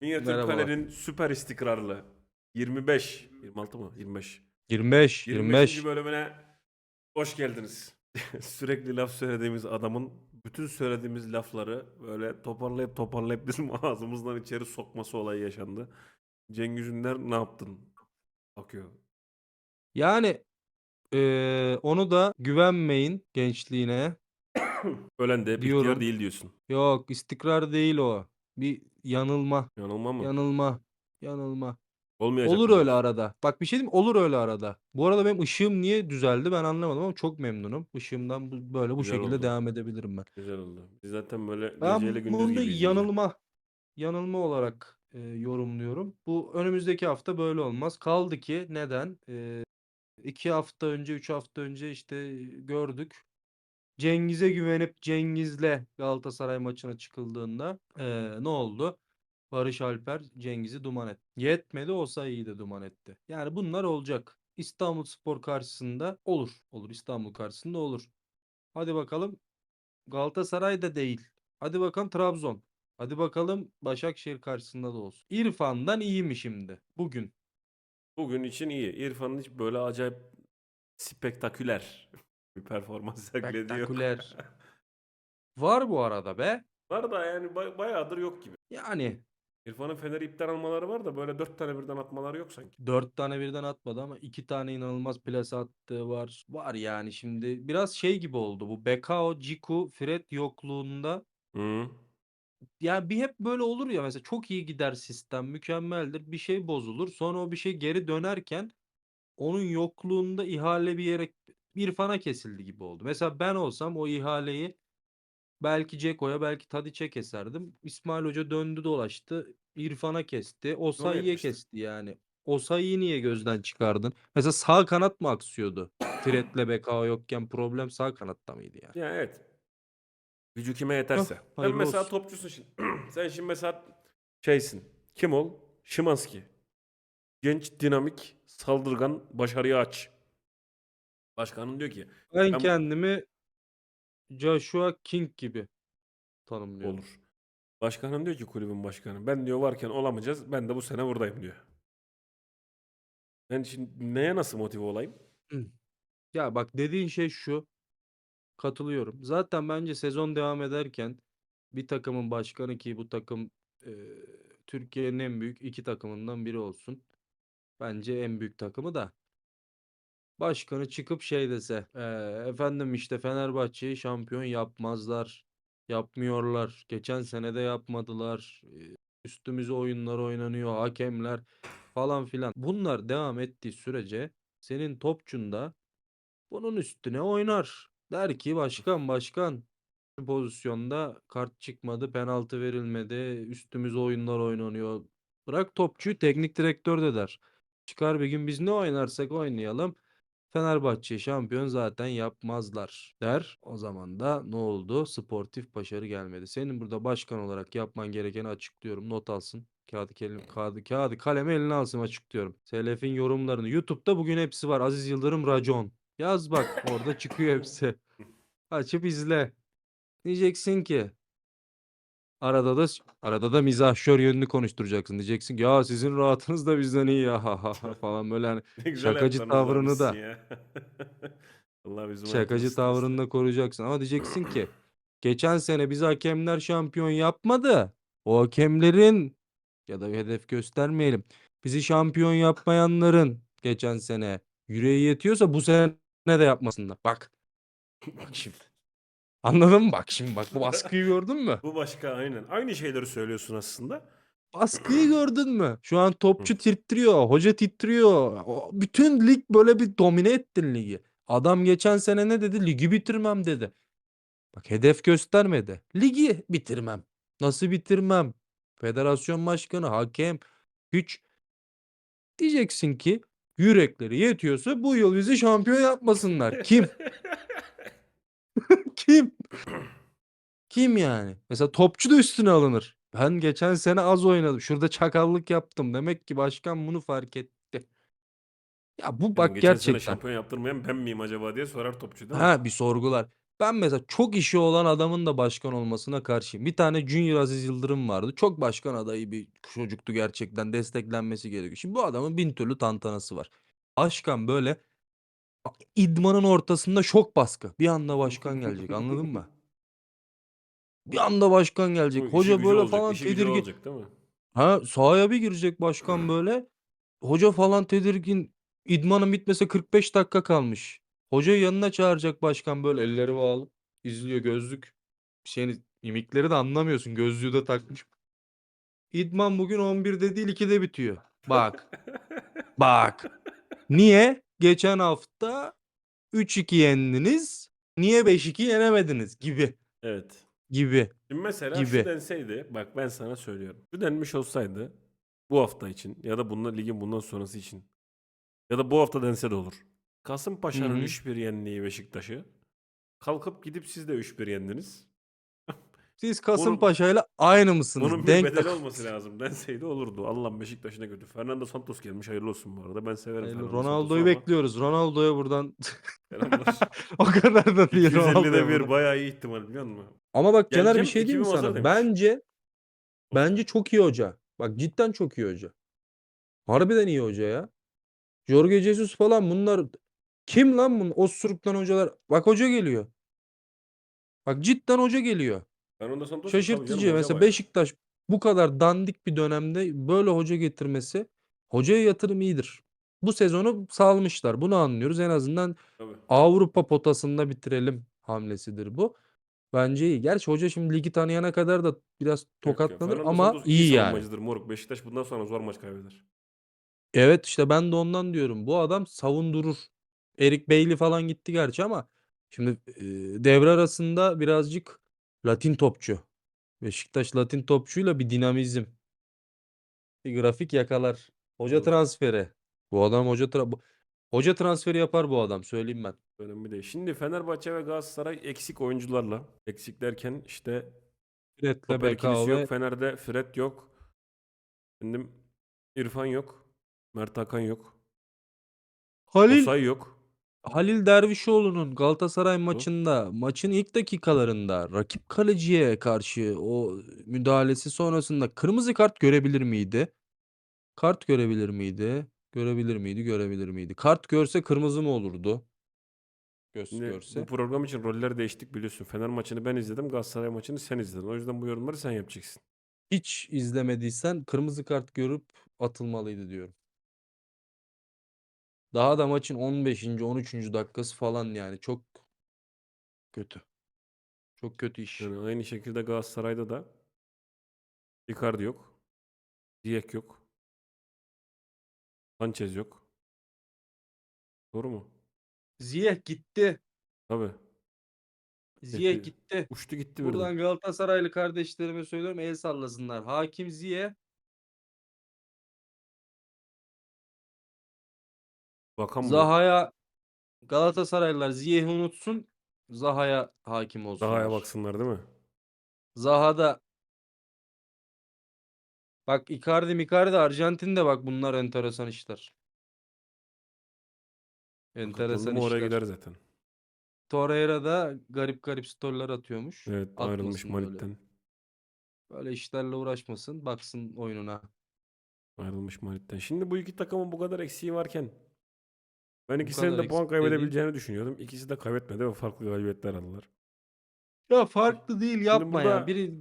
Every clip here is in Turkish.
Minyatür Merhaba. kalenin süper istikrarlı 25 26 mı? 25. 25, 25. 25. bölümüne hoş geldiniz. Sürekli laf söylediğimiz adamın bütün söylediğimiz lafları böyle toparlayıp toparlayıp bizim ağzımızdan içeri sokması olayı yaşandı. Cengiz Ünder ne yaptın? Bakıyor. Yani eee, onu da güvenmeyin gençliğine. Ölen de bir Diyorum. ihtiyar değil diyorsun. Yok istikrar değil o. Bir yanılma. Yanılma mı? Yanılma. Yanılma. Olmayacak Olur mı? öyle arada. Bak bir şey diyeyim mi? Olur öyle arada. Bu arada benim ışığım niye düzeldi ben anlamadım ama çok memnunum. Işığımdan bu- böyle bu Güzel şekilde oldu. devam edebilirim ben. Güzel oldu. Biz zaten böyle Ben geceyle gündüz bunu gibiyiz. yanılma yanılma olarak e, yorumluyorum. Bu önümüzdeki hafta böyle olmaz. Kaldı ki neden? E, iki hafta önce, üç hafta önce işte gördük. Cengiz'e güvenip Cengiz'le Galatasaray maçına çıkıldığında e, ne oldu? Barış Alper Cengiz'i duman etti. Yetmedi olsa iyi de duman etti. Yani bunlar olacak. İstanbulspor karşısında olur. Olur İstanbul karşısında olur. Hadi bakalım Galatasaray da değil. Hadi bakalım Trabzon. Hadi bakalım Başakşehir karşısında da olsun. İrfan'dan iyi mi şimdi? Bugün. Bugün için iyi. İrfan'ın hiç böyle acayip spektaküler bir performans sergilediği yok. Spektaküler. Var bu arada be. Var da yani bay- bayağıdır yok gibi. Yani İrfan'ın Fener'i iptal almaları var da böyle dört tane birden atmaları yok sanki. dört tane birden atmadı ama iki tane inanılmaz plase attığı var. Var yani şimdi biraz şey gibi oldu bu Bekao, Ciku, Fred yokluğunda Hı. Yani bir hep böyle olur ya mesela çok iyi gider sistem, mükemmeldir. Bir şey bozulur. Sonra o bir şey geri dönerken onun yokluğunda ihale bir yere İrfan'a kesildi gibi oldu. Mesela ben olsam o ihaleyi belki Ceko'ya belki Tadiç'e keserdim. İsmail Hoca döndü dolaştı. İrfan'a kesti. Osayi'ye kesti yani. Osayi'yi niye gözden çıkardın? Mesela sağ kanat mı aksıyordu? Fred'le Bekao yokken problem sağ kanatta mıydı yani? Ya evet. Gücü kime yeterse. Sen hayırlı mesela olsun. topçusun şimdi. Sen şimdi mesela şeysin. Kim ol? Şimanski. Genç, dinamik, saldırgan, başarıya aç. Başkanın diyor ki Ben Ben- kendimi Joshua King gibi tanımlıyorum. olur. Başkanım diyor ki kulübün başkanı. Ben diyor varken olamayacağız. Ben de bu sene buradayım diyor. Ben şimdi neye nasıl motive olayım? Ya bak dediğin şey şu. Katılıyorum. Zaten bence sezon devam ederken bir takımın başkanı ki bu takım e, Türkiye'nin en büyük iki takımından biri olsun. Bence en büyük takımı da. Başkanı çıkıp şey dese, "E, efendim işte Fenerbahçe'yi şampiyon yapmazlar, yapmıyorlar. Geçen sene de yapmadılar. Üstümüze oyunlar oynanıyor, hakemler falan filan. Bunlar devam ettiği sürece senin topçunda bunun üstüne oynar. Der ki başkan başkan pozisyonda kart çıkmadı, penaltı verilmedi, üstümüze oyunlar oynanıyor. Bırak topçuyu teknik direktör de der. Çıkar bir gün biz ne oynarsak oynayalım. Fenerbahçe şampiyon zaten yapmazlar der. O zaman da ne oldu? Sportif başarı gelmedi. Senin burada başkan olarak yapman gerekeni açıklıyorum. Not alsın. Kağıdı, kelim, kağıdı, kağıdı kalemi eline alsın açıklıyorum. Selef'in yorumlarını. YouTube'da bugün hepsi var. Aziz Yıldırım racon. Yaz bak orada çıkıyor hepsi. Açıp izle. Diyeceksin ki arada da arada da mizahşör yönünü konuşturacaksın. Diyeceksin ki ya sizin rahatınız da bizden iyi ya ha ha ha" falan böyle hani Ne güzel Şakacı tavrını da- ya. Allah bizim şakacı hayatımızı tavrını da koruyacaksın. Ama diyeceksin ki geçen sene bizi hakemler şampiyon yapmadı. O hakemlerin ya da hedef göstermeyelim. Bizi şampiyon yapmayanların geçen sene yüreği yetiyorsa bu sene de yapmasınlar. Bak. Bak şimdi. Anladın mı? Bak şimdi bak bu baskıyı gördün mü? Bu başka aynen. Aynı şeyleri söylüyorsun aslında. Baskıyı gördün mü? Şu an topçu titriyor, hoca titriyor. O- Bütün lig böyle bir domine ettin ligi. Adam geçen sene ne dedi? Ligi bitirmem dedi. Bak hedef göstermedi. Ligi bitirmem. Nasıl bitirmem? Federasyon başkanı, hakem, güç. Diyeceksin ki yürekleri yetiyorsa bu yıl bizi şampiyon yapmasınlar. Kim? Kim? Kim yani? Mesela topçu da üstüne alınır. Ben geçen sene az oynadım. Şurada çakallık yaptım. Demek ki başkan bunu fark etti. Ya bu bak geçen sene gerçekten. şampiyon yaptırmayan ben miyim acaba diye sorar topçu değil mi? Ha bir sorgular. Ben mesela çok işi olan adamın da başkan olmasına karşıyım. Bir tane Junior Aziz Yıldırım vardı. Çok başkan adayı bir çocuktu gerçekten. Desteklenmesi gerekiyor. Şimdi bu adamın bin türlü tantanası var. Başkan böyle idmanın ortasında şok baskı. Bir anda başkan gelecek anladın mı? Bir anda başkan Bu gelecek. işi Hoca gücü böyle olacak, falan işi gücü tedirgin. olacak değil mi? Ha sahaya bir girecek başkan böyle. Hoca falan tedirgin. İdmanın bitmese 45 dakika kalmış. Hocayı yanına çağıracak başkan böyle elleri bağlı. izliyor gözlük. Şeyini mimikleri de anlamıyorsun. Gözlüğü de takmış. İdman bugün 11'de değil 2'de bitiyor. Bak. Bak. Niye? Geçen hafta 3-2 yendiniz. Niye 5-2 yenemediniz gibi. Evet. Gibi. Şimdi mesela şu Gibi. denseydi bak ben sana söylüyorum. Şu denmiş olsaydı bu hafta için ya da bundan ligin bundan sonrası için ya da bu hafta dense de olur. Kasımpaşa'nın Hı hı. 3-1 yendiği Beşiktaş'ı kalkıp gidip siz de 3-1 yendiniz. Siz Kasımpaşa'yla aynı mısınız? Bunun bir Denk bedeli olması lazım. Denseydi olurdu. Allah Beşiktaş'ına götür. Fernando Santos gelmiş. Hayırlı olsun bu arada. Ben severim Hayırlı- Fernando Santos'u Ronaldo'yu ama bekliyoruz. Ronaldo'ya buradan selamlar. o kadar da değil 250'de Ronaldo'ya bir buradan. bayağı iyi ihtimal biliyor musun? Ama bak Caner bir Geleceğim, şey diyeyim mi hazır sana? demiş. Bence bence çok iyi hoca. Bak cidden çok iyi hoca. Harbiden iyi hoca ya. Jorge Jesus falan bunlar kim lan bunun osuruktan hocalar? Bak hoca geliyor. Bak cidden hoca geliyor. Da tabii canım, Şaşırtıcı. Mesela. Beşiktaş bu kadar dandik bir dönemde böyle hoca getirmesi hocaya yatırım iyidir. Bu sezonu salmışlar. Bunu anlıyoruz. En azından Tabii. Avrupa potasında bitirelim hamlesidir bu. Bence iyi. Gerçi hoca şimdi ligi tanıyana kadar da biraz tokatlanır ama iyi yani. moruk. Beşiktaş bundan sonra zor maç kaybeder. Evet işte ben de ondan diyorum. Bu adam savundurur. Erik Bailey falan gitti gerçi ama şimdi e, devre arasında birazcık Latin topçu. Beşiktaş Latin topçuyla bir dinamizm. Bir grafik yakalar. Hoca Doğru. transferi. Bu adam hoca tra- bu- hoca transferi yapar bu adam söyleyeyim ben. Önemli değil. Şimdi Fenerbahçe ve Galatasaray eksik oyuncularla. Eksik derken işte Fred'le stoper ikilisi BKV yok. Fener'de Fred yok. Şimdi İrfan yok. Mert Hakan yok. Halil Osay yok. Halil Dervişoğlu'nun Galatasaray maçında maçın ilk dakikalarında rakip kaleciye karşı o müdahalesi sonrasında kırmızı kart görebilir miydi? Kart görebilir miydi? Görebilir miydi? Görebilir miydi? Kart görse kırmızı mı olurdu? Göz Şimdi görse. bu program için roller değiştik biliyorsun. Fener maçını ben izledim. Galatasaray maçını sen izledin. O yüzden bu yorumları sen yapacaksın. Hiç izlemediysen kırmızı kart görüp atılmalıydı diyorum. Daha da maçın 15. 13. dakikası falan yani çok kötü. Çok kötü iş. Yani aynı şekilde Galatasaray'da da Icardi yok. Ziyech yok. Sanchez yok. Doğru mu? Ziyech gitti. Tabii. Ziyech gitti. Uçtu gitti birden. Buradan Galatasaraylı kardeşlerime söylüyorum el sallasınlar. Hakim Ziyech Bakan. Zaha'ya Galatasaraylılar Ziyech'i unutsun. Zaha'ya hakim olsunlar. Zaha'ya baksınlar değil mi? Zaha'da bak Icardi Micardi Arjantin'de bak bunlar enteresan işler. Enteresan Katıldım oraya işler. gider zaten. Torreira da garip garip storyler atıyormuş. Evet ayrılmış Atmasın böyle. Böyle işlerle uğraşmasın. Baksın oyununa. Ayrılmış Madrid'den. Şimdi bu iki takımın bu kadar eksiği varken ben ikisinin de puan kaybedebileceğini düşünüyordum. İkisi de kaybetmedi ve farklı galibiyetler aldılar. Ya farklı değil yapma ya. Biri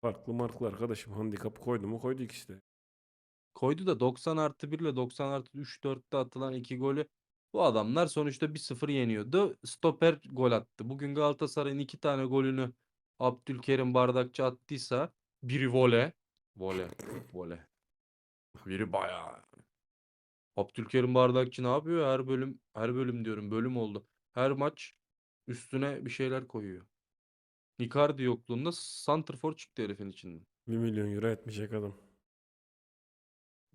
Farklı marklı arkadaşım. Handikap koydu mu koydu ikisi de. koydu da 90 artı 1 ile 90 artı 3 4'te atılan iki golü bu adamlar sonuçta 1-0 yeniyordu. Stoper gol attı. Bugün Galatasaray'ın iki tane golünü Abdülkerim Bardakçı attıysa biri vole. Vole. Vole. Biri bayağı. Abdülkerim Bardakçı ne yapıyor? Her bölüm her bölüm diyorum bölüm oldu. Her maç üstüne bir şeyler koyuyor. Icardi yokluğunda santrfor çıktı herifin içinden. 1 milyon euro etmeyecek adam.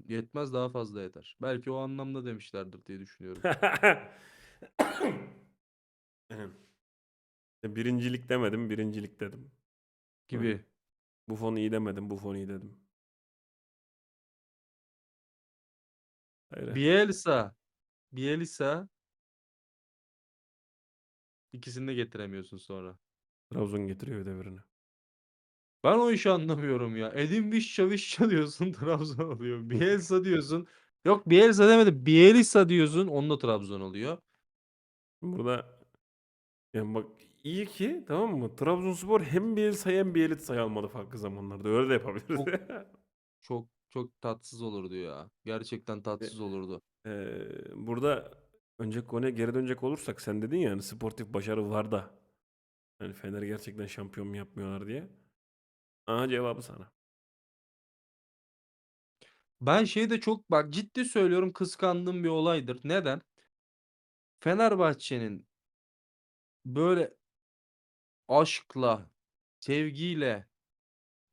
Yetmez daha fazla yeter. Belki o anlamda demişlerdir diye düşünüyorum. Birincilik demedim, birincilik dedim. Gibi. Bu fon iyi demedim, bu fon iyi dedim. Öyle. Bielsa. Bielsa. İkisini de getiremiyorsun sonra. Trabzon getiriyor devrini. Ben o işi anlamıyorum ya. Edin Visca diyorsun Trabzon oluyor. Bielsa diyorsun. Yok Bielsa demedi. Bielisa diyorsun. Onunla Trabzon oluyor. Burada yani bak iyi ki tamam mı? Trabzonspor hem Bielsa'yı hem Bielitsa'yı almadı farklı zamanlarda. Öyle de yapabilirdi. Çok çok tatsız olurdu ya. Gerçekten tatsız olurdu. Eee, burada önceki konuya geri dönecek olursak sen dedin ya hani sportif başarı var da hani Fener gerçekten şampiyon mu yapmıyorlar diye. Aha cevabı sana. Ben şeyi de çok bak ciddi söylüyorum kıskandığım bir olaydır. Neden? Fenerbahçe'nin böyle aşkla, sevgiyle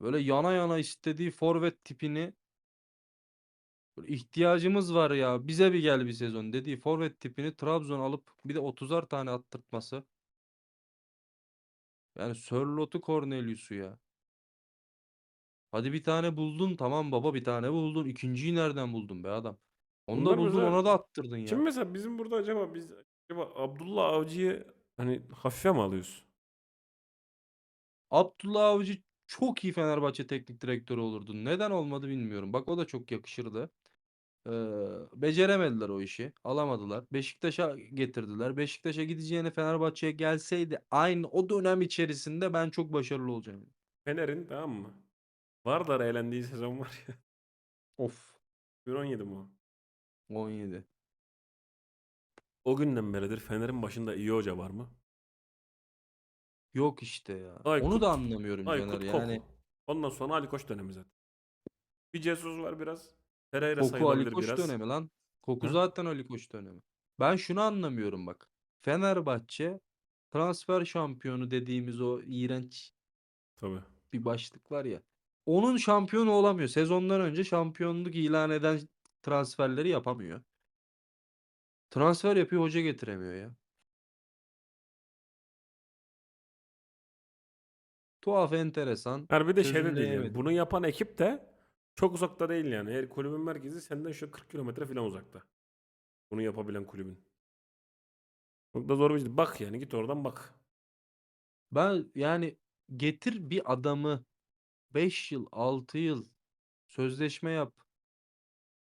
böyle yana yana istediği forvet tipini böyle ihtiyacımız var ya bize bir gel bir sezon dediği forvet tipini Trabzon alıp bir de 30'ar tane attırtması. Yani Sörlot'u Cornelius'u ya. Hadi bir tane buldun tamam baba bir tane buldun. İkinciyi nereden buldun be adam? Onu da buldun mesela- ona da attırdın ya. Şimdi mesela bizim burada acaba biz acaba Abdullah Avcı'yı hani hafife mi alıyoruz? Abdullah Avcı çok iyi Fenerbahçe teknik direktörü olurdu. Neden olmadı bilmiyorum. Bak o da çok yakışırdı. Ee, beceremediler o işi. Alamadılar. Beşiktaş'a getirdiler. Beşiktaş'a gideceğine Fenerbahçe'ye gelseydi aynı o dönem içerisinde ben çok başarılı olacağım. Fener'in tamam mı? Vardar eğlendiği sezon var ya. Of. 2017 mi o? 17. O günden beridir Fener'in başında iyi hoca var mı? Yok işte ya. Aykut- Onu da anlamıyorum Aykut Caner. Yani Ondan sonra Ali Koç dönemi zaten. Bir Jesus var biraz. Pereira Koku Ali sayılabilir Koç biraz. dönemi lan. Koku Ha? zaten Ali Koç dönemi. Ben şunu anlamıyorum bak. Fenerbahçe transfer şampiyonu dediğimiz o iğrenç Tabii. bir başlık var ya. Onun şampiyonu olamıyor. Sezondan önce şampiyonluk ilan eden transferleri yapamıyor. Transfer yapıyor hoca getiremiyor ya. Tuhaf enteresan. Yani bir de şey de değil. Çözümleyemedim. Bunu yapan ekip de çok uzakta değil yani. Her kulübün merkezi senden şu 40 kilometre falan uzakta. Bunu yapabilen kulübün. Çok da zor bir şey. Bak yani git oradan bak. Ben yani getir bir adamı 5 yıl 6 yıl sözleşme yap.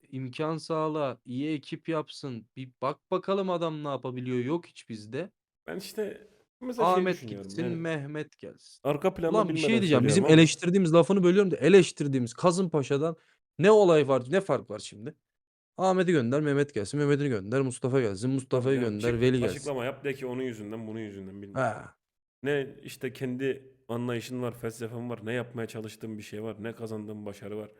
imkan sağla, iyi ekip yapsın. Bir bak bakalım adam ne yapabiliyor. Yok hiç bizde. Ben işte mesela şey Ahmet düşünüyorum. gitsin, yani Mehmet gelsin. arka planda Ulan bir şey diyeceğim. Bizim söylüyorum ama eleştirdiğimiz lafını bölüyorum da eleştirdiğimiz Kazımpaşa'dan ne olay var, ne fark var şimdi? Ahmet'i gönder, Mehmet gelsin. Mehmet'i gönder, Mustafa gelsin. Mustafa'yı yani gönder, çık, Veli gelsin. açıklama yap de ki onun yüzünden bunun yüzünden bilmem. Ha. Ne işte kendi anlayışın var, felsefen var, ne yapmaya çalıştığın bir şey var, ne kazandığın başarı var.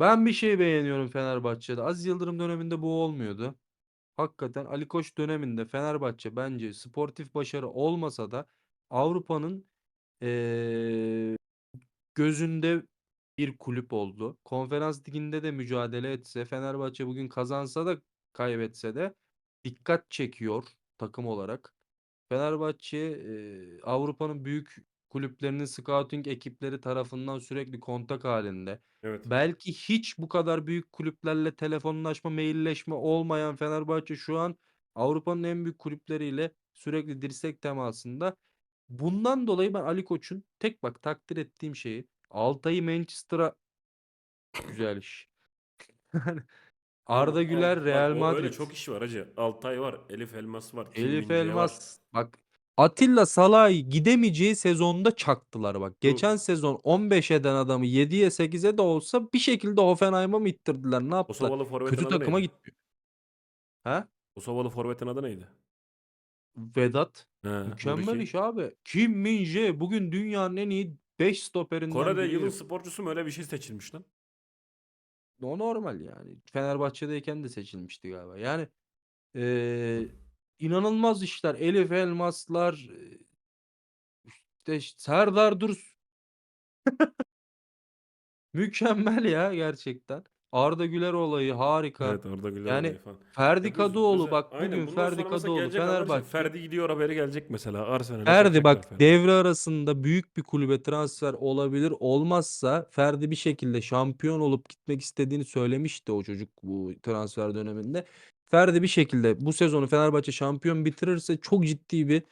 Ben bir şey beğeniyorum Fenerbahçe'de. Aziz Yıldırım döneminde bu olmuyordu. Hakikaten Ali Koç döneminde Fenerbahçe bence sportif başarı olmasa da Avrupa'nın eee, gözünde bir kulüp oldu. Konferans liginde de mücadele etse, Fenerbahçe bugün kazansa da kaybetse de dikkat çekiyor takım olarak. Fenerbahçe eee, Avrupa'nın büyük kulüplerinin scouting ekipleri tarafından sürekli kontak halinde. Evet. Belki hiç bu kadar büyük kulüplerle telefonlaşma, mailleşme olmayan Fenerbahçe şu an Avrupa'nın en büyük kulüpleriyle sürekli dirsek temasında. Bundan dolayı ben Ali Koç'un tek bak takdir ettiğim şeyi Altay'ı Manchester'a güzel iş. Arda Güler Real Madrid. çok iş var hacı. Altay var, Elif Elmas var, Elif Min-jae var. Elmas bak Atilla Salah'ı gidemeyeceği sezonda çaktılar bak. Geçen sezon 15 eden adamı 7'ye 8'e de olsa bir şekilde Hoffenheim'a mı ittirdiler? Ne yaptılar? Kosovalı forvetin Kötü adı takıma neydi? gitmiyor. Ha? Kosovalı forvetin adı neydi? Vedat He, mükemmel iş abi. Kim Min-jae bugün dünyanın en iyi 5 stoperinden Kore'de biri. yılın sporcusu mu öyle bir şey seçilmiş lan? O normal yani. Fenerbahçe'deyken de seçilmişti galiba. Yani eee, inanılmaz işler. Elif Elmaslar eee, işte Serdar Dursun Mükemmel ya gerçekten. Arda Güler olayı harika. Evet Arda Güler Yani olayı falan. Ferdi Ya Kadıoğlu mesela- bak bugün Ferdi Kadıoğlu haber şey, Fenerbahçe. Ferdi gidiyor haberi gelecek mesela Arsenal'e Ferdi bak Ferdi. devre arasında büyük bir kulübe transfer olabilir. Olmazsa Ferdi bir şekilde şampiyon olup gitmek istediğini söylemişti o çocuk bu transfer döneminde. Ferdi bir şekilde bu sezonu Fenerbahçe şampiyon bitirirse çok ciddi bir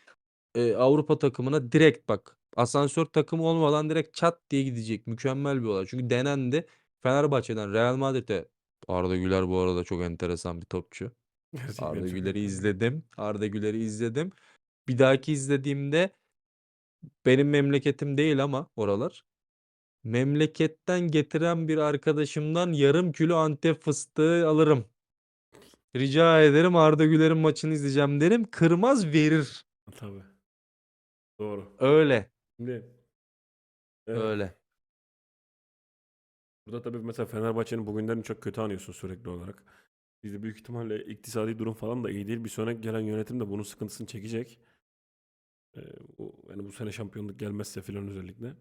e, Avrupa takımına direkt bak asansör takımı olmadan direkt çat diye gidecek. Mükemmel bir olay. Çünkü denendi. Fenerbahçe'den Real Madrid'e Arda Güler bu arada çok enteresan bir topçu. Gerçekten Arda Güler'i izledim. Arda Güler'i izledim. Bir dahaki izlediğimde benim memleketim değil ama oralar. Memleketten getiren bir arkadaşımdan yarım kilo Antep fıstığı alırım. Rica ederim Arda Güler'in maçını izleyeceğim derim. Kırmaz verir. Tabii. Doğru. Öyle. Şimdi evet, Öyle. burada tabii mesela Fenerbahçe'nin bugünlerini çok kötü anıyorsun sürekli olarak. Bizde büyük ihtimalle iktisadi durum falan da iyi değil. Bir sonraki gelen yönetim de bunun sıkıntısını çekecek. Ee, bu, yani bu sene şampiyonluk gelmezse filan özellikle.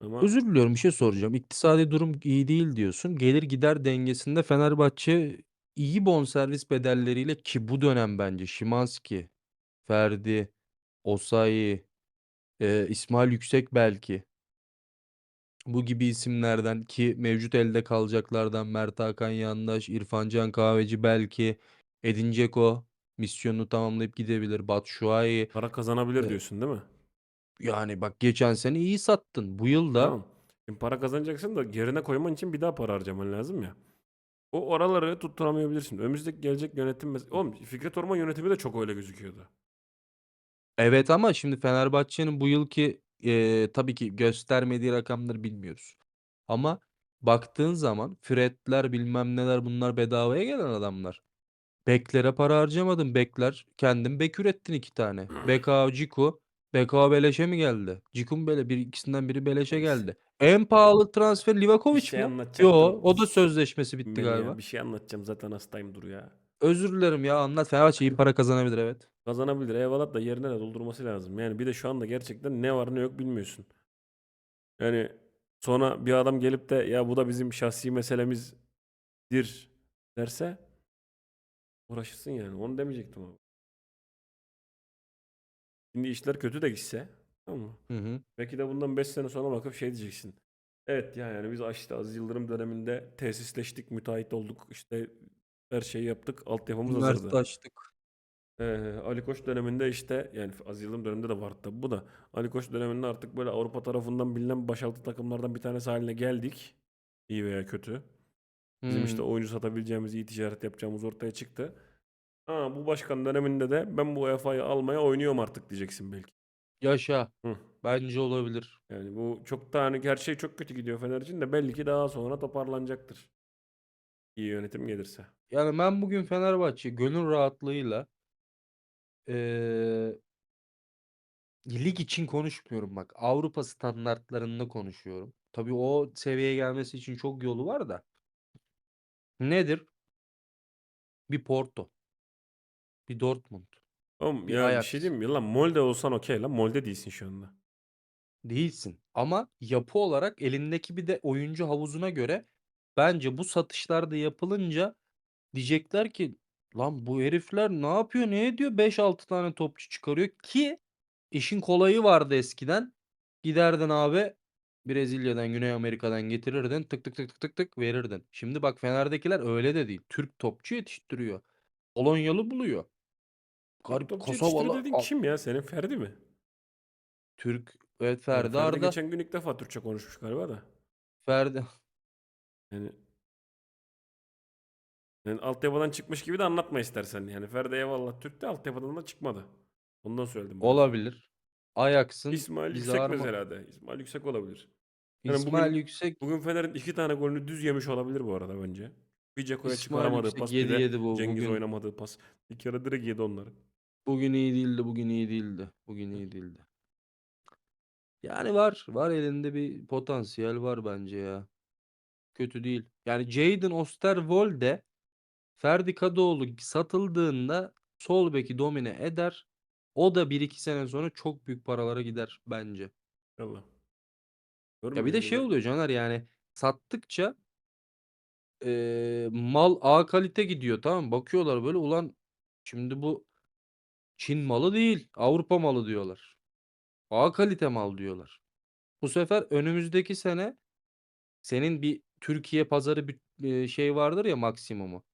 Ama Özür diliyorum bir şey soracağım. İktisadi durum iyi değil diyorsun. Gelir gider dengesinde Fenerbahçe iyi bonservis bedelleriyle ki bu dönem bence Szymański, Ferdi, Osayi, e, İsmail Yüksek belki. Bu gibi isimlerden ki mevcut elde kalacaklardan Mert Hakan Yandaş, İrfan Can Kahveci belki, Edin Dzeko misyonunu tamamlayıp gidebilir. Batshuayi. para kazanabilir e, diyorsun değil mi? yani bak geçen sene iyi sattın. Bu yıl da Tamam. Şimdi para kazanacaksın da yerine koyman için bir daha para harcaman lazım ya. O oraları tutturamayabilirsin. Önümüzdeki gelecek yönetim mes- Oğlum Fikret Orman yönetimi de çok öyle gözüküyordu. Evet ama şimdi Fenerbahçe'nin bu yılki eee, tabii ki göstermediği rakamları bilmiyoruz. Ama baktığın zaman Fred'ler bilmem neler bunlar bedavaya gelen adamlar. Beklere para harcamadın. Bekler kendin bek ürettin iki tane. Beka Ciku. Beka beleşe mi geldi? Ciku mu bele bir ikisinden biri beleşe Neyse. geldi. En pahalı transfer Bir Livakovic şey mi? anlatacaktım. Yo, o da sözleşmesi bitti galiba. ya bir şey anlatacağım zaten hastayım dur ya. Özür dilerim ya anlat. Fenerbahçe iyi para kazanabilir evet. Kazanabilir eyvallah da yerine de doldurması lazım. Yani bir de şu anda gerçekten ne var ne yok bilmiyorsun. Yani sonra bir adam gelip de ya bu da bizim şahsi meselemizdir derse uğraşırsın yani. Onu demeyecektim abi. Şimdi işler kötü de gitse tamam mı? Hı hı. Belki de bundan 5 sene sonra bakıp şey diyeceksin. Evet ya yani biz işte Aziz Yıldırım döneminde tesisleştik, müteahhit olduk, işte her şeyi yaptık, altyapımız hazırdı. Üniversite açtık. Ee, Ali Koç döneminde işte yani Aziz Yıldırım döneminde de vardı tabii bu da. Ali Koç döneminde artık böyle Avrupa tarafından bilinen başaltı takımlardan bir tanesi haline geldik. İyi veya kötü. Bizim işte Hmm. oyuncu satabileceğimiz, iyi ticaret yapacağımız ortaya çıktı. Ha, bu başkan döneminde de ben bu UEFA'yı almaya oynuyorum artık diyeceksin belki. Yaşa. Hı. Bence olabilir. Yani bu çok da hani her şey çok kötü gidiyor Fener için de belli ki daha sonra toparlanacaktır. İyi yönetim gelirse. Yani ben bugün Fenerbahçe gönül rahatlığıyla eee, lig için konuşmuyorum bak. Avrupa standartlarında konuşuyorum. Tabii o seviyeye gelmesi için çok yolu var da. Nedir? Bir Porto, bir Dortmund, Oğlum bir ya bir Ajax. şey diyeyim mi? Lan Molde olsan okey lan. Molde değilsin şu anda. Değilsin. Ama yapı olarak elindeki bir de oyuncu havuzuna göre bence bu satışlar da yapılınca diyecekler ki lan bu herifler ne yapıyor ne ediyor 5-6 tane topçu çıkarıyor ki işin kolayı vardı eskiden. Giderdin abi Brezilya'dan Güney Amerika'dan getirirdin tık tık tık tık tık tık verirdin. Şimdi bak Fener'dekiler öyle de değil. Türk topçu yetiştiriyor. Polonyalı buluyor. Garip Topçu Kosovalı dediğin Al- kim ya? Senin Ferdi mi? Türk evet Ferdi Ferdi Arda. geçen gün ilk defa Türkçe konuşmuş galiba da. Ferdi Yani yani altyapıdan çıkmış gibi de anlatma istersen. Yani Ferdi eyvallah Türk de altyapıdan da çıkmadı. Ondan söyledim. ben. olabilir. Ajax'ın İsmail Yüksek arma- mesela de. İsmail Yüksek olabilir. Yani İsmail bugün- Yüksek Bugün Fener'in iki tane golünü düz yemiş olabilir bu arada bence. Bir Ceko'ya İsmail çıkaramadığı Yüksek pas bir de yedi bu Cengiz bugün. oynamadığı pas. Bir kere direkt yedi onları. Bugün iyi değildi, bugün iyi değildi. Bugün iyi değildi. Yani var, var elinde bir potansiyel var bence ya. Kötü değil. Yani Jadon Osterwolde Ferdi Kadıoğlu satıldığında sol beki domine eder. O da 1-2 sene sonra çok büyük paralara gider bence. Allah. Ya bir de şey oluyor Caner yani sattıkça eee, mal A kalite gidiyor tamam? Bakıyorlar böyle ulan şimdi bu Çin malı değil Avrupa malı diyorlar. A kalite mal diyorlar. Bu sefer önümüzdeki sene senin bir Türkiye pazarı bir e, şey vardır ya maksimumu.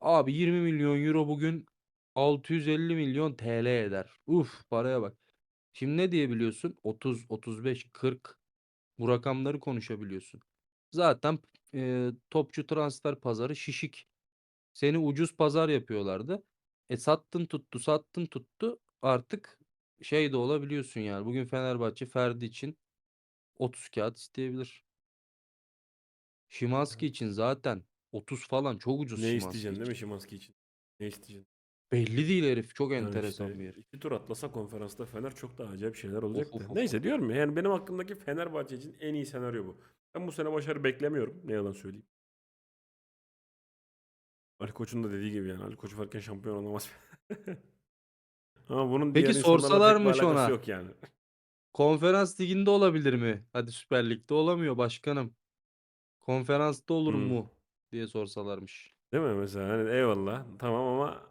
Abi 20 milyon euro bugün 650 milyon TL eder. Uf paraya bak. Şimdi ne diyebiliyorsun? 30, 35, 40 bu rakamları konuşabiliyorsun. Zaten e, topçu transfer pazarı şişik. Seni ucuz pazar yapıyorlardı. E sattın tuttu, sattın tuttu. Artık şey de olabiliyorsun yani. Bugün Fenerbahçe Ferdi için 30 kağıt isteyebilir. Şimanski için zaten 30 falan çok ucuz Ne Szymański isteyeceksin değil mi için. Şimanski için? Ne isteyeceksin? Belli değil herif. Çok Yani enteresan işte bir herif. iki tur atlasa konferansta Fener çok daha acayip şeyler Of olacaktı. of of Neyse diyorum ya yani benim aklımdaki Fenerbahçe için en iyi senaryo bu. Ben bu sene başarı beklemiyorum. Ne yalan söyleyeyim. Ali Koç'un da dediği gibi yani Ali Koç varken şampiyon olamaz. Ama bunun Peki diğer insanlarla pek bir sorsalarmış alakası ona. yok yani. Konferans liginde olabilir mi? Hadi Süper Lig'de olamıyor başkanım. Konferansta olur Hmm. mu diye sorsalarmış. Değil mi mesela? Hani eyvallah tamam ama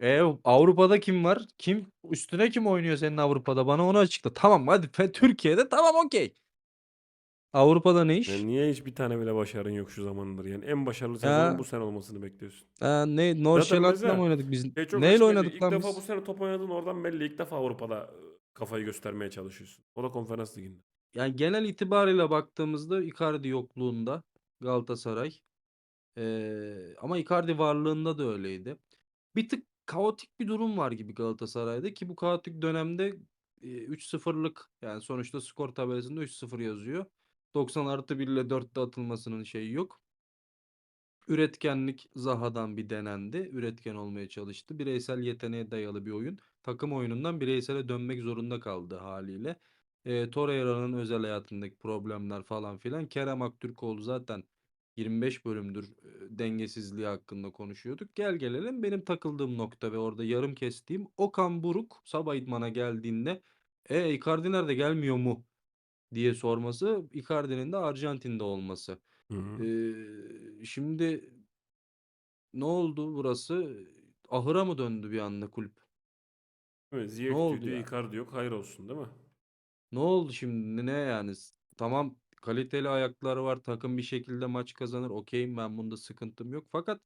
E Avrupa'da kim var? Kim üstüne kim oynuyor senin Avrupa'da? Bana onu açıkla. Tamam hadi Fe- Türkiye'de tamam okey. Avrupa'da ne yani iş? niye hiç bir tane bile başarın yok şu zamandır yani en başarılı sezonun bu sene olmasını bekliyorsun. ha, ne Zaten Norşelant'la mı oynadık biz? şey çok Neyle açık belli. oynadık İlk lan defa bu biz? sene top oynadın oradan belli. İlk defa Avrupa'da e, kafayı göstermeye çalışıyorsun. O da konferans liginde. Yani genel itibarıyla baktığımızda Icardi yokluğunda Galatasaray. Ee, ama Icardi varlığında da öyleydi. Bir tık kaotik bir durum var gibi Galatasaray'da ki bu kaotik dönemde e, 3-0'lık yani sonuçta skor tabelasında 3-0 yazıyor. 90 artı 1 ile 4'te atılmasının şeyi yok. Üretkenlik Zaha'dan bir denendi. Üretken olmaya çalıştı. Bireysel yeteneğe dayalı bir oyun. Takım oyunundan bireysele dönmek zorunda kaldı haliyle. E, Torreira'nın özel hayatındaki problemler falan filan. Kerem Aktürkoğlu zaten 25 bölümdür e, dengesizliği hakkında konuşuyorduk. Gel gelelim benim takıldığım nokta ve orada yarım kestiğim Okan Buruk sabah idmana geldiğinde e Icardi nerede gelmiyor mu diye sorması Icardi'nin de Arjantin'de olması. Hı hı. Ee, şimdi ne oldu burası? Ahıra mı döndü bir anda kulüp? Evet, Ne oldu yani? Icardi yok. Hayır olsun değil mi? Ne oldu şimdi? Ne yani? Tamam kaliteli ayakları var. Takım bir şekilde maç kazanır. Okeyim ben bunda sıkıntım yok. Fakat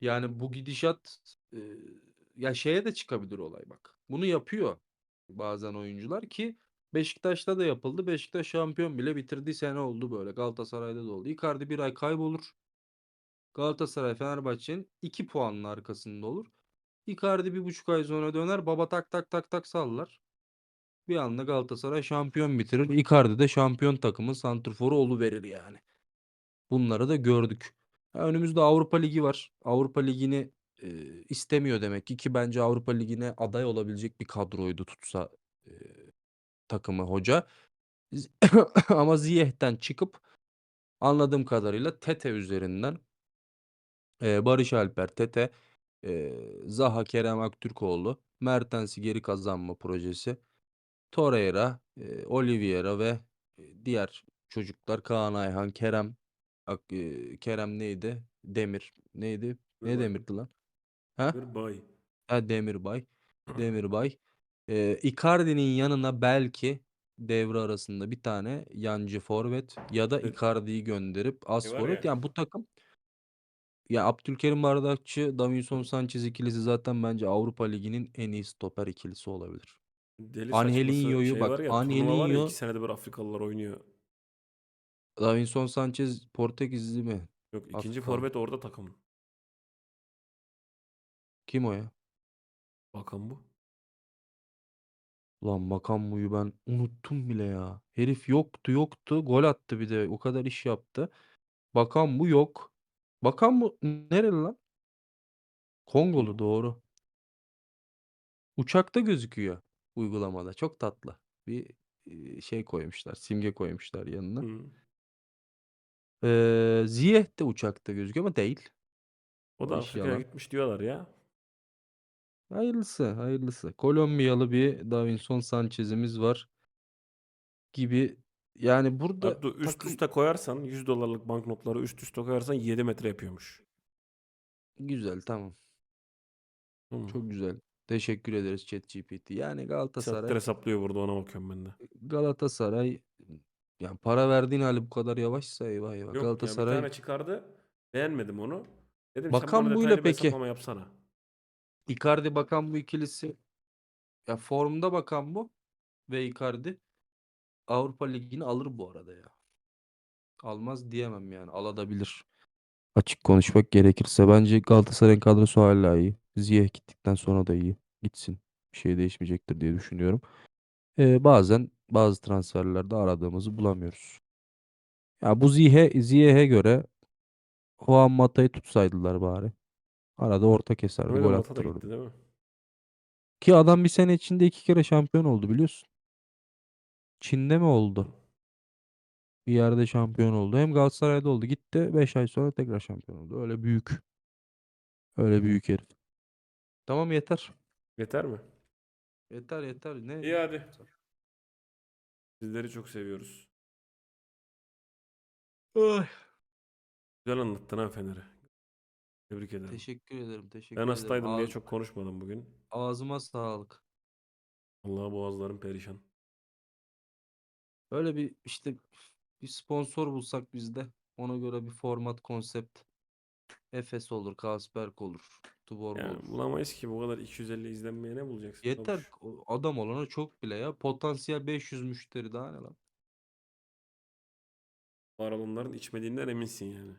yani bu gidişat e, ya şeye de çıkabilir olay bak. Bunu yapıyor bazen oyuncular ki Beşiktaş'ta da yapıldı. Beşiktaş şampiyon bile bitirdiği sene oldu böyle. Galatasaray'da da oldu. Icardi bir ay kaybolur. Galatasaray Fenerbahçe'nin 2 puanın arkasında olur. Icardi bir buçuk ay sonra döner. Baba tak tak tak tak sallar. Bir anda Galatasaray şampiyon bitirir. Icardi de şampiyon takımın santrforu verir yani. Bunları da gördük. Önümüzde Avrupa Ligi var. Avrupa Ligi'ni e, istemiyor demek ki ki bence Avrupa Ligi'ne aday olabilecek bir kadroydu tutsa e, takımı hoca. Ama Ziyeh'ten çıkıp anladığım kadarıyla Tete üzerinden e, Barış Alper, Tete, e, Zaha Kerem Aktürkoğlu, Mertens'i geri kazanma projesi, Torreira, e, Oliveira ve diğer çocuklar Kaan Ayhan, Kerem, e, Kerem neydi? Demir. Neydi? Ne Demirbay. demirdi lan? Ha? Demirbay. Ha Demirbay. Demirbay. E, Icardi'nin yanına belki devre arasında bir tane yancı forvet ya da Evet. Icardi'yi gönderip az E var forvet. ya. Yani bu takım ya Abdülkerim Bardakçı, Davinson Sanchez ikilisi zaten bence Avrupa Ligi'nin en iyi stoper ikilisi olabilir. Deli saçması Angelinho'yu şey var bak ya turnuva var ya Angelinho iki senede bir Afrikalılar oynuyor. Davinson Sanchez Portekizli mi? Yok ikinci Afrikalı. forvet orada takımın. Kim o ya? Bakan bu. Lan Makambu'yu ben unuttum bile ya. Herif yoktu yoktu. Gol attı bir de. O kadar iş yaptı. Bakan bu yok. Bakan bu nereli lan? Kongolu doğru. Uçakta gözüküyor uygulamada. Çok tatlı. Bir e, şey koymuşlar. Simge koymuşlar yanına. Hı. Ee, Ziyech de uçakta gözüküyor ama değil. O da Afrika'ya yalan. gitmiş diyorlar ya. Hayırlısı, hayırlısı. Kolombiyalı bir Davinson Sanchez'imiz var gibi. Yani burada Abdu üst takım üste koyarsan 100 dolarlık banknotları üst üste koyarsan 7 metre yapıyormuş. güzel tamam. Hı? Çok güzel. Teşekkür ederiz ChatGPT. Yani Saatler Galatasaray hesaplıyor burada ona bakıyorum ben de. Galatasaray yani para verdiğin hali bu kadar yavaşsa eyvah eyvah. Yok ya bir Galatasaray tane çıkardı. Beğenmedim onu. Dedim sen Bakan bana buyla detaylı bir peki. hesaplama yapsana. Icardi Bakan bu ikilisi ya formda Bakan bu ve Icardi Avrupa Ligi'ni alır bu arada ya. Almaz diyemem yani. Alabilir. Açık konuşmak gerekirse bence Galatasaray'ın kadrosu hala iyi. Ziyech gittikten sonra da iyi. Gitsin. Bir şey değişmeyecektir diye düşünüyorum. Ee, bazen bazı transferlerde aradığımızı bulamıyoruz. Ya bu Ziyech'e Ziyech'e göre Juan Mata'yı tutsaydılar bari. Arada orta keserdi, Öyle gol da attırırdı. gitti değil mi? Ki adam bir sene içinde iki kere şampiyon oldu biliyorsun. Çin'de mi oldu? Bir yerde şampiyon oldu. Hem Galatasaray'da oldu. Gitti 5 ay sonra tekrar şampiyon oldu. Öyle büyük. Öyle büyük herif. Tamam yeter. Yeter mi? Yeter yeter. Ne? İyi hadi. Sizleri çok seviyoruz. Ay. Güzel anlattın ha Fener'i. Tebrik ederim. Teşekkür ederim. Teşekkür Ben ederim. hastaydım diye Ağz- çok konuşmadım bugün. Ağzıma sağlık. Allah boğazlarım perişan. Böyle bir işte bir sponsor bulsak biz de ona göre bir format konsept. Efes olur, Kasperk olur, Tuborg Yani olur. bulamayız ki bu kadar 250 izlenmeye ne bulacaksın? Yeter. Babuş? o Adam olana çok bile ya. Potansiyel 500 müşteri daha ne lan? Var olanların içmediğinden eminsin yani.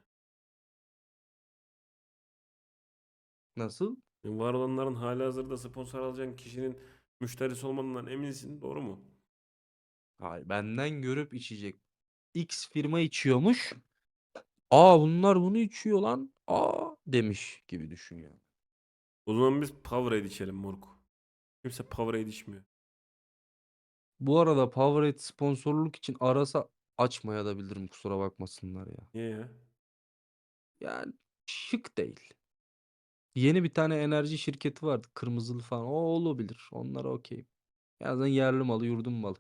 Nasıl? Yani Var olanların hali hazırda sponsor alacağın kişinin müşterisi olmadığından eminsin. Doğru mu? Hayır, benden görüp içecek. X firma içiyormuş. Aa bunlar bunu içiyor lan. Aa demiş gibi düşün yani. O zaman biz Powerade içelim moruk. Kimse Powerade içmiyor. Bu arada Powerade sponsorluk için arasa açmaya da bilirim kusura bakmasınlar ya. Niye ya? Yani şık değil. Yeni bir tane enerji şirketi vardı. Kırmızılı falan. O olabilir. Onlara okeyim. Yazdan yerli malı, yurdum malı.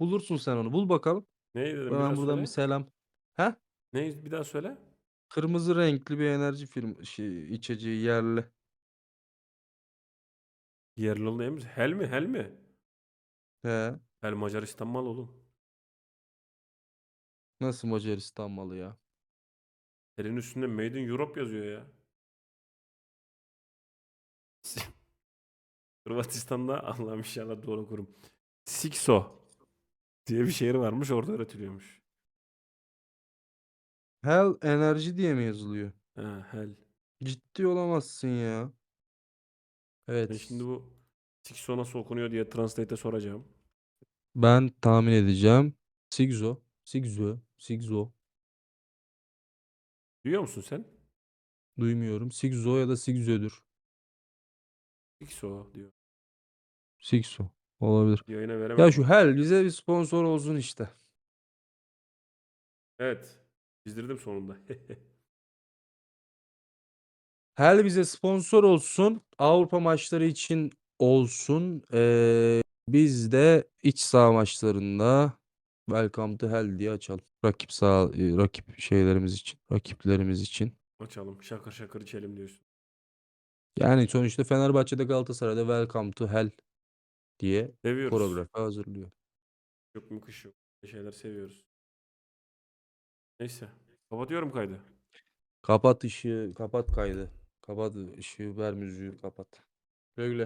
Bulursun sen onu. Bul bakalım. Neyi dedim bir Ben daha buradan söyle. bir selam. He? Neyi bir daha söyle. Kırmızı renkli bir enerji firma şey, içeceği yerli. Yerli emin misin? Hel mi? Hel mi? He. Hel Macaristan mal oğlum. Nasıl Macaristan malı ya? Helin üstünde Made in Europe yazıyor ya. Hırvatistan'da Allah'ım inşallah doğru okurum. Sikso diye bir şehir varmış orada üretiliyormuş. Hell enerji diye mi yazılıyor? Ha, hel. Ciddi olamazsın ya. Evet. Ben şimdi bu Sikso nasıl okunuyor diye Translate'e soracağım. Ben tahmin edeceğim. Sigzo. Sigzo. Sigzo. Duyuyor musun sen? Duymuyorum. Sigzo ya da Sigzo'dur. Sikso diyor. Sigzo. Olabilir. Yayına veremem. Ya şu Hell bize bir sponsor olsun işte. Evet. Çizdirdim sonunda. Hell bize sponsor olsun. Avrupa maçları için olsun. Ee, biz de iç saha maçlarında Welcome to Hell diye açalım. Rakip sağ e, rakip şeylerimiz için, rakiplerimiz için. Açalım. Şakır şakır içelim diyorsun. Yani sonuçta Fenerbahçe'de Galatasaray'da Welcome to Hell diye Seviyoruz. koreografi hazırlıyor. Yok mu kış yok. Şeyler seviyoruz. Neyse. Kapatıyorum kaydı. Kapat ışığı, kapat kaydı. Kapat ışığı, ver müziği, kapat. Güle güle.